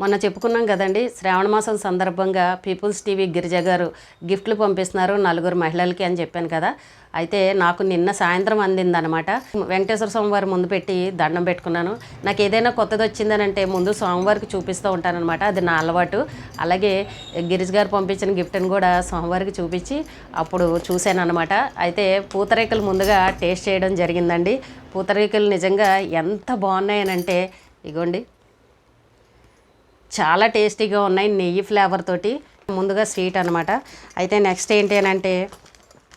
మొన్న చెప్పుకున్నాం కదండి శ్రావణ మాసం సందర్భంగా పీపుల్స్ టీవీ గిరిజ గారు గిఫ్ట్లు పంపిస్తున్నారు నలుగురు మహిళలకి అని చెప్పాను కదా. అయితే నాకు నిన్న సాయంత్రం అందిందనమాట వెంకటేశ్వర స్వామివారి ముందు పెట్టి దండం పెట్టుకున్నాను. నాకు ఏదైనా కొత్తది వచ్చిందనంటే ముందు స్వామివారికి చూపిస్తూ ఉంటానన్నమాట. అది నా అలవాటు. అలాగే గిరిజ గారు పంపించిన గిఫ్ట్ని కూడా స్వామివారికి చూపించి అప్పుడు చూశాను అనమాట అయితే పూతరేకులు ముందుగా టేస్ట్ చేయడం జరిగిందండి. పూతరేకులు నిజంగా ఎంత బాగున్నాయనంటే ఇగోండి. చాలా టేస్టీగా ఉన్నాయి నెయ్యి ఫ్లేవర్ తోటి. ముందుగా స్వీట్ అనమాట అయితే నెక్స్ట్ ఏంటి అంటే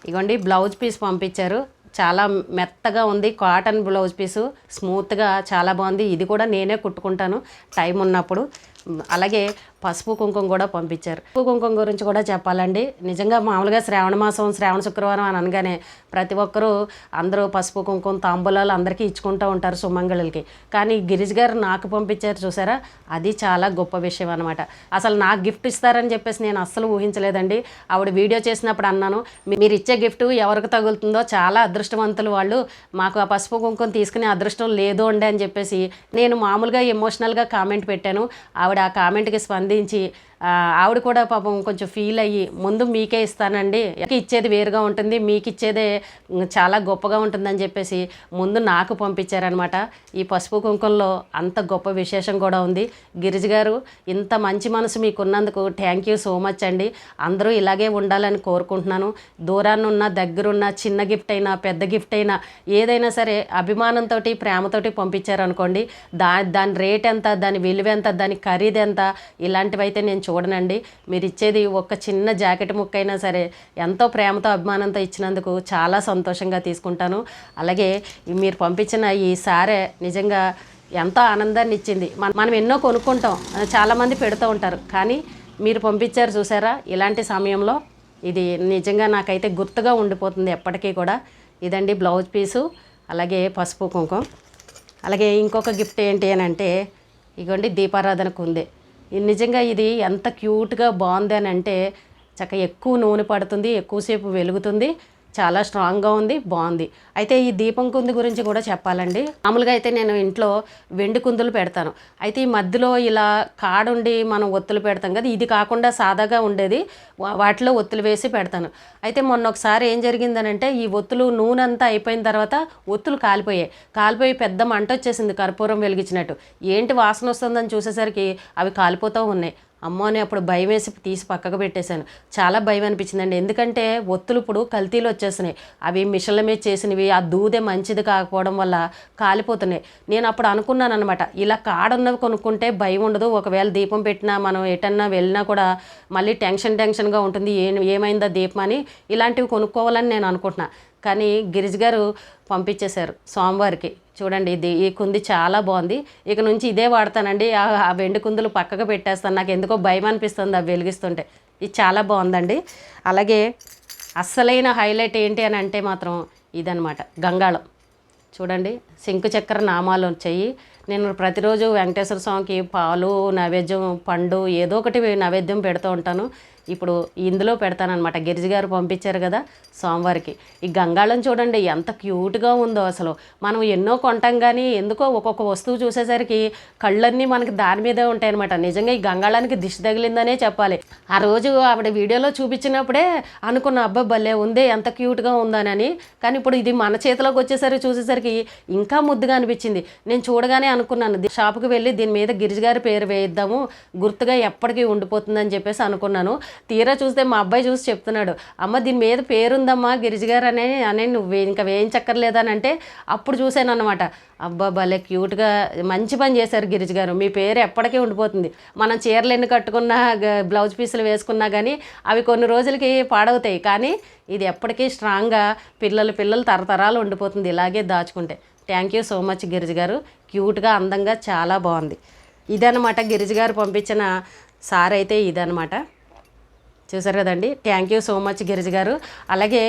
ఇగోండి బ్లౌజ్ పీస్ పంపించారు. చాలా మెత్తగా ఉంది కాటన్ బ్లౌజ్ పీసు. స్మూత్గా చాలా బాగుంది. ఇది కూడా నేనే కుట్టుకుంటాను టైం ఉన్నప్పుడు. అలాగే పసుపు కుంకుమ కూడా పంపించారు. పసుపు కుంకుమ గురించి కూడా చెప్పాలండి. నిజంగా మామూలుగా శ్రావణ మాసం శ్రావణ శుక్రవారం అని అనగానే ప్రతి ఒక్కరూ అందరూ పసుపు కుంకుమ తాంబూలాలు అందరికీ ఇచ్చుకుంటూ ఉంటారు సుమంగళులకి. కానీ గిరిజ్ గారు నాకు పంపించారు చూసారా? అది చాలా గొప్ప విషయం అనమాట అసలు నాకు గిఫ్ట్ ఇస్తారని చెప్పేసి నేను అస్సలు ఊహించలేదండి. ఆవిడ వీడియో చేసినప్పుడు అన్నాను మీరు ఇచ్చే గిఫ్ట్ ఎవరికి తగులుతుందో చాలా అదృష్టవంతులు వాళ్ళు. మాకు ఆ పసుపు కుంకుమ తీసుకునే అదృష్టం లేదు అండి అని చెప్పేసి నేను మామూలుగా ఎమోషనల్గా కామెంట్ పెట్టాను. ఆవిడ ఆ కామెంట్కి స్పంది ఆ, ఆవిడ కూడా పాపం కొంచెం ఫీల్ అయ్యి ముందు మీకే ఇస్తానండి. ఇచ్చేది వేరుగా ఉంటుంది. మీకు ఇచ్చేదే చాలా గొప్పగా ఉంటుందని చెప్పేసి ముందు నాకు పంపించారనమాట ఈ పసుపు కుంకుమలో అంత గొప్ప విశేషం కూడా ఉంది. గిరిజ గారు ఇంత మంచి మనసు మీకున్నందుకు థ్యాంక్ యూ సో మచ్ అండి. అందరూ ఇలాగే ఉండాలని కోరుకుంటున్నాను. దూరాన్ని ఉన్న దగ్గరున్న చిన్న గిఫ్ట్ అయినా పెద్ద గిఫ్ట్ అయినా ఏదైనా సరే అభిమానంతో ప్రేమతోటి పంపించారనుకోండి దా దాని రేట్ ఎంత దాని విలువ ఎంత దాని ఖరీదు ఎంత ఇలాంటివైతే నేను చూడనండి. మీరు ఇచ్చేది ఒక చిన్న జాకెట్ ముక్క అయినా సరే ఎంతో ప్రేమతో అభిమానంతో ఇచ్చినందుకు చాలా సంతోషంగా తీసుకుంటాను. అలాగే మీరు పంపించిన ఈ సారే నిజంగా ఎంతో ఆనందాన్ని ఇచ్చింది. మనం ఎన్నో కొనుక్కుంటాం చాలామంది పెడుతూ ఉంటారు. కానీ మీరు పంపించారు చూసారా? ఇలాంటి సమయంలో ఇది నిజంగా నాకైతే గుర్తుగా ఉండిపోతుంది ఎప్పటికీ కూడా. ఇదండి బ్లౌజ్ పీసు అలాగే పసుపు కుంకుమ. అలాగే ఇంకొక గిఫ్ట్ ఏంటి అని అంటే ఇగోండి దీపారాధనకు ఉంది నిజంగా ఇది ఎంత క్యూట్గా బాగుంది అని అంటే చక్క ఎక్కువ నూనె పడుతుంది ఎక్కువసేపు వెలుగుతుంది. చాలా స్ట్రాంగ్గా ఉంది బాగుంది. అయితే ఈ దీపం కుంది గురించి కూడా చెప్పాలండి. మామూలుగా అయితే నేను ఇంట్లో వెండి కుందులు పెడతాను. అయితే ఈ మధ్యలో ఇలా కాడుండి మనం ఒత్తులు పెడతాం కదా ఇది కాకుండా సాదాగా ఉండేది వాటిలో ఒత్తులు వేసి పెడతాను. అయితే మొన్న ఒకసారి ఏం జరిగిందనంటే ఈ ఒత్తులు నూనె అంతా అయిపోయిన తర్వాత ఒత్తులు కాలిపోయాయి. కాలిపోయి పెద్ద మంట వచ్చేసింది కర్పూరం వెలిగించినట్టు. ఏంటి వాసన వస్తుందని చూసేసరికి అవి కాలిపోతూ ఉన్నాయి. అమ్మో అని అప్పుడు భయం వేసి తీసి పక్కకు పెట్టేశాను. చాలా భయం అనిపించిందండి. ఎందుకంటే ఒత్తులు ఇప్పుడు కల్తీలు వచ్చేస్తున్నాయి. అవి మిషన్ల మీద చేసినవి ఆ దూదే మంచిది కాకపోవడం వల్ల కాలిపోతున్నాయి. నేను అప్పుడు అనుకున్నాను అనమాట ఇలా కాడున్నవి కొనుక్కుంటే భయం ఉండదు. ఒకవేళ దీపం పెట్టినా మనం ఎటన్నా వెళ్ళినా కూడా మళ్ళీ టెన్షన్ టెన్షన్గా ఉంటుంది. ఏ ఏమైందా దీపం అని ఇలాంటివి కొనుక్కోవాలని నేను అనుకుంటున్నాను కానీ గిరిజ గారు పంపించేశారు సోమవారికి చూడండి ఇది ఈ కుంది చాలా బాగుంది. ఇక నుంచి ఇదే వాడతానండి. ఆ ఆ వెండి కుందులు పక్కకు పెట్టేస్తాను. నాకు ఎందుకో భయం అనిపిస్తుంది అవి వెలిగిస్తుంటే. ఇది చాలా బాగుందండి. అలాగే అస్సలైన హైలైట్ ఏంటి అని అంటే మాత్రం ఇదనమాట గంగాళం. చూడండి శంకు చక్ర నామాలు వచ్చాయి. నేను ప్రతిరోజు వెంకటేశ్వర స్వామికి పాలు నైవేద్యం పండు ఏదో ఒకటి నైవేద్యం పెడుతూ ఉంటాను. ఇప్పుడు ఇందులో పెడతానమాట గిరిజగారు పంపించారు కదా సోమవారికి ఈ గంగాళం చూడండి ఎంత క్యూట్గా ఉందో అసలు. మనం ఎన్నో కొంటాం కానీ ఎందుకో ఒక్కొక్క వస్తువు చూసేసరికి కళ్ళన్నీ మనకి దాని మీదే ఉంటాయన్నమాట. నిజంగా ఈ గంగాళానికి దిశ తగిలిందనే చెప్పాలి. ఆ రోజు ఆవిడ వీడియోలో చూపించినప్పుడే అనుకున్న అబ్బా భలే ఉంది ఎంత క్యూట్గా ఉందానని. కానీ ఇప్పుడు ఇది మన చేతిలోకి వచ్చేసరికి చూసేసరికి ఇంకా ముద్దుగా అనిపించింది. నేను చూడగానే అనుకున్నాను షాప్కి షాపుకి వెళ్ళి దీని మీద గిరిజగారి పేరు వేయిద్దాము గుర్తుగా ఎప్పటికీ ఉండిపోతుందని చెప్పేసి అనుకున్నాను. తీరా చూస్తే మా అబ్బాయి చూసి చెప్తున్నాడు అమ్మ దీని మీద పేరుందమ్మా గిరిజి గారు అనే అనే నువ్వు ఇంకా వేయించక్కర్లేదని అంటే అప్పుడు చూశాను అనమాట అబ్బా భలే క్యూట్గా మంచి పని చేశారు గిరిజి గారు. మీ పేరు ఎప్పటికీ ఉండిపోతుంది. మనం చీరలు ఎన్ని కట్టుకున్నా బ్లౌజ్ పీసులు వేసుకున్నా కానీ అవి కొన్ని రోజులకి పాడవుతాయి. కానీ ఇది ఎప్పటికీ స్ట్రాంగ్గా పిల్లలు పిల్లలు తరతరాలు ఉండిపోతుంది. ఇలాగే దాచుకుంటే. Thank you so much Girija గారు. క్యూట్గా అందంగా చాలా బాగుంది. ఇదనమాట గిరిజి గారు పంపించిన సార్ అయితే ఇదనమాట చూసారు కదండి. Thank you so much Girija గారు. అలాగే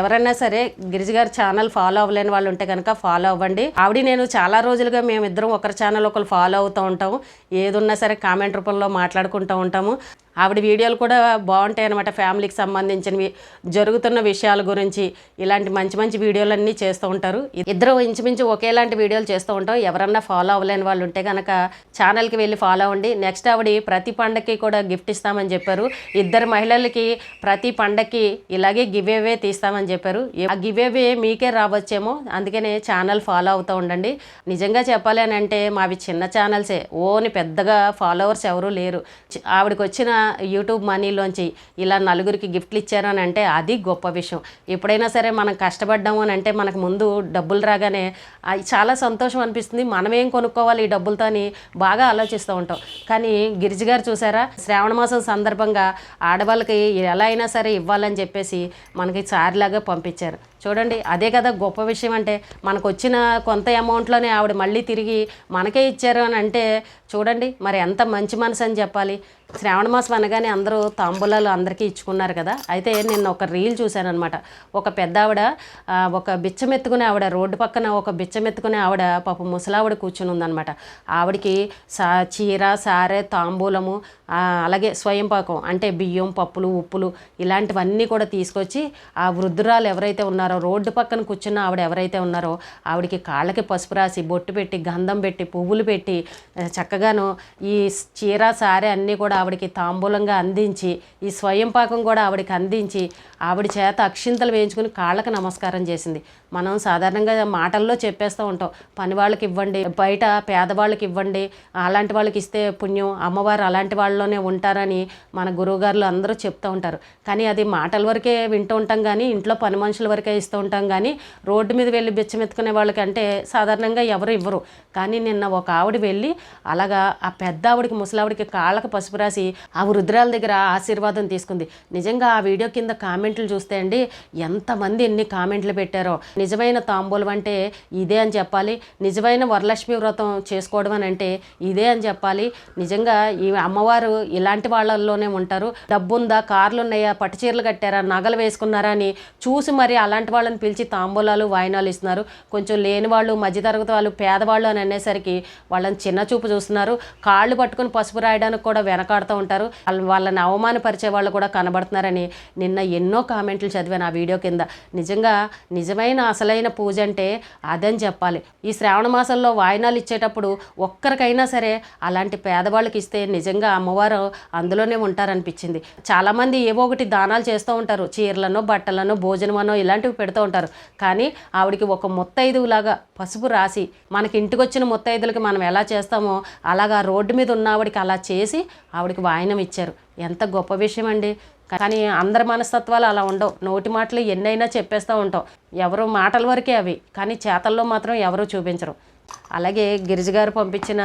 ఎవరైనా సరే గిరిజ గారు ఛానల్ ఫాలో అవ్వలేని వాళ్ళు ఉంటే కనుక ఫాలో అవ్వండి. ఆవిడ నేను చాలా రోజులుగా మేమిద్దరం ఒకరి ఛానల్ ఒకరు ఫాలో అవుతూ ఉంటాము. ఏదున్నా సరే కామెంట్ రూపంలో మాట్లాడుకుంటూ ఉంటాము. ఆవిడ వీడియోలు కూడా బాగుంటాయి అనమాట ఫ్యామిలీకి సంబంధించినవి జరుగుతున్న విషయాల గురించి ఇలాంటి మంచి మంచి వీడియోలన్నీ చేస్తూ ఉంటారు. ఇద్దరు ఇంచుమించు ఒకేలాంటి వీడియోలు చేస్తూ ఉంటాం. ఎవరన్నా ఫాలో అవ్వలేని వాళ్ళు ఉంటే కనుక ఛానల్కి వెళ్ళి ఫాలో అవ్వండి. నెక్స్ట్ ఆవిడ ప్రతి పండగకి కూడా గిఫ్ట్ ఇస్తామని చెప్పారు. ఇద్దరు మహిళలకి ప్రతి పండగకి ఇలాగే గివ్ అవే తీస్తామని చెప్పారు. ఆ గివ్ అవే మీకే రావచ్చేమో అందుకనే ఛానల్ ఫాలో అవుతూ ఉండండి. నిజంగా చెప్పాలి అని అంటే మావి చిన్న ఛానల్సే. ఓని పెద్దగా ఫాలోవర్స్ ఎవరూ లేరు. ఆవిడకి వచ్చిన యూట్యూబ్ మనీలోంచి ఇలా నలుగురికి గిఫ్ట్లు ఇచ్చారని అంటే అది గొప్ప విషయం. ఎప్పుడైనా సరే మనం కష్టపడ్డాము అని అంటే మనకు ముందు డబ్బులు రాగానే చాలా సంతోషం అనిపిస్తుంది. మనమేం కొనుక్కోవాలి ఈ డబ్బులతో అని బాగా ఆలోచిస్తూ ఉంటాం. కానీ గిరిజి గారు చూసారా? శ్రావణ మాసం సందర్భంగా ఆడవాళ్ళకి ఎలా అయినా సరే ఇవ్వాలని చెప్పేసి మనకి చారిలాగా పంపించారు. చూడండి అదే కదా గొప్ప విషయం అంటే మనకు వచ్చిన కొంత అమౌంట్లోనే ఆవిడ మళ్ళీ తిరిగి మనకే ఇచ్చారు అని అంటే చూడండి మరి ఎంత మంచి మనసు అని చెప్పాలి. శ్రావణ మాసం అనగానే అందరూ తాంబూలాలు అందరికీ ఇచ్చుకున్నారు కదా. అయితే నేను ఒక రీల్ చూశాను అనమాట ఒక పెద్ద ఆవిడ ఒక బిచ్చమెత్తుకునే ఆవిడ రోడ్డు పక్కన ఒక బిచ్చమెత్తుకునే ఆవిడ పాప ముసలావిడ కూర్చుని ఉందన్నమాట. ఆవిడకి సా చీర సారె తాంబూలము అలాగే స్వయం పాకం అంటే బియ్యం పప్పులు ఉప్పులు ఇలాంటివన్నీ కూడా తీసుకొచ్చి ఆ వృద్ధురాలు ఎవరైతే ఉన్నారో రోడ్డు పక్కన కూర్చున్న ఆవిడ ఎవరైతే ఉన్నారో ఆవిడకి కాళ్ళకి పసుపు రాసి బొట్టు పెట్టి గంధం పెట్టి పువ్వులు పెట్టి చక్కగాను ఈ చీర సారే అన్నీ కూడా ఆవిడకి తాంబూలంగా అందించి ఈ స్వయం పాకం కూడా ఆవిడకి అందించి ఆవిడ చేత అక్షింతలు వేయించుకుని కాళ్ళకి నమస్కారం చేసింది. మనం సాధారణంగా మాటల్లో చెప్పేస్తూ ఉంటాం పని వాళ్ళకి ఇవ్వండి బయట పేదవాళ్ళకి ఇవ్వండి అలాంటి వాళ్ళకి ఇస్తే పుణ్యం అమ్మవారు అలాంటి వాళ్ళు వాళ్ళలోనే ఉంటారని మన గురువుగారులు అందరూ చెప్తూ ఉంటారు. కానీ అది మాటల వరకే వింటూ ఉంటాం కానీ ఇంట్లో పని మనుషుల వరకే ఇస్తూ ఉంటాం కానీ రోడ్డు మీద వెళ్ళి బిచ్చమెత్తుకునే వాళ్ళకంటే సాధారణంగా ఎవరు ఇవ్వరు. కానీ నిన్న ఒక ఆవిడ వెళ్ళి అలాగా ఆ పెద్ద ఆవిడకి ముసలావిడికి కాళ్ళకు పసుపు రాసి ఆ వృద్ధురాల దగ్గర ఆశీర్వాదం తీసుకుంది. నిజంగా ఆ వీడియో కింద కామెంట్లు చూస్తే అండి ఎంతమంది ఎన్ని కామెంట్లు పెట్టారో. నిజమైన తాంబూలం అంటే ఇదే అని చెప్పాలి. నిజమైన వరలక్ష్మి వ్రతం చేసుకోవడం అని అంటే ఇదే అని చెప్పాలి. నిజంగా ఈ అమ్మవారు ఇలాంటి వాళ్ళల్లోనే ఉంటారు. డబ్బుందా కార్లు ఉన్నాయా పట్టు చీరలు కట్టారా నగలు వేసుకున్నారా అని చూసి మరి అలాంటి వాళ్ళని పిలిచి తాంబూలాలు వాయినాలు ఇస్తున్నారు. కొంచెం లేని వాళ్ళు మధ్యతరగతి వాళ్ళు పేదవాళ్ళు అని అనేసరికి వాళ్ళని చిన్న చూపు చూస్తున్నారు. కాళ్ళు పట్టుకుని పసుపు రాయడానికి కూడా వెనకాడుతూ ఉంటారు. వాళ్ళ- వాళ్ళని అవమానపరిచే వాళ్ళు కూడా కనబడుతున్నారని నిన్న ఎన్నో కామెంట్లు చదివాను ఆ వీడియో కింద. నిజంగా నిజమైన అసలైన పూజ అంటే అదని చెప్పాలి. ఈ శ్రావణ మాసంలో వాయినాలు ఇచ్చేటప్పుడు ఒక్కరికైనా సరే అలాంటి పేదవాళ్ళకి ఇస్తే నిజంగా అమ్మవారు అందులోనే ఉంటారనిపించింది. చాలామంది ఏవో ఒకటి దానాలు చేస్తూ ఉంటారు. చీరలను బట్టలను భోజనమనో ఇలాంటివి పెడుతూ ఉంటారు. కానీ ఆవిడకి ఒక ముత్తైదువులాగా పసుపు రాసి మనకి ఇంటికి వచ్చిన ముత్తైదులకి మనం ఎలా చేస్తామో అలాగా రోడ్డు మీద ఉన్న ఆవిడకి అలా చేసి ఆవిడకి వాయనం ఇచ్చారు. ఎంత గొప్ప విషయం అండి కానీ అందరి మనస్తత్వాలు అలా ఉండవు. నోటి మాటలు ఎన్నైనా చెప్పేస్తూ ఉంటాం. ఎవరు మాటల వరకే అవి. కానీ చేతల్లో మాత్రం ఎవరు చూపించరు. అలాగే గిరిజగారు పంపించిన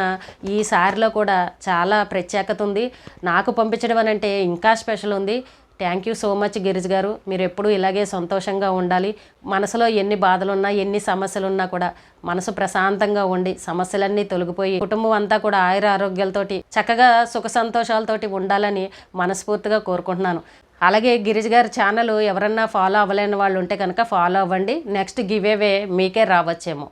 ఈ సారిలో కూడా చాలా ప్రత్యేకత ఉంది. నాకు పంపించడం అని అంటే ఇంకా స్పెషల్ ఉంది. Thank you so much Girija గారు. మీరు ఎప్పుడూ ఇలాగే సంతోషంగా ఉండాలి. మనసులో ఎన్ని బాధలున్నా ఎన్ని సమస్యలున్నా కూడా మనసు ప్రశాంతంగా ఉండి సమస్యలన్నీ తొలగిపోయి కుటుంబం అంతా కూడా ఆయుర ఆరోగ్యాలతోటి చక్కగా సుఖ సంతోషాలతోటి ఉండాలని మనస్ఫూర్తిగా కోరుకుంటున్నాను. అలాగే గిరిజ్ గారి ఛానల్ ఎవరన్నా ఫాలో అవ్వలేని వాళ్ళు ఉంటే కనుక ఫాలో అవ్వండి. నెక్స్ట్ గివేవే మీకే రావచ్చేమో.